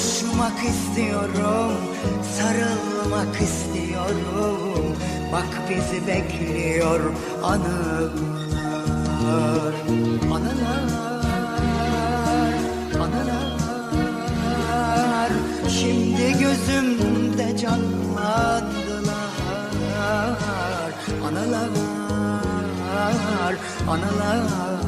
Kavuşmak istiyorum, sarılmak istiyorum. Bak bizi bekliyor anılar Anılar, anılar. Şimdi gözümde canlandılar Anılar, anılar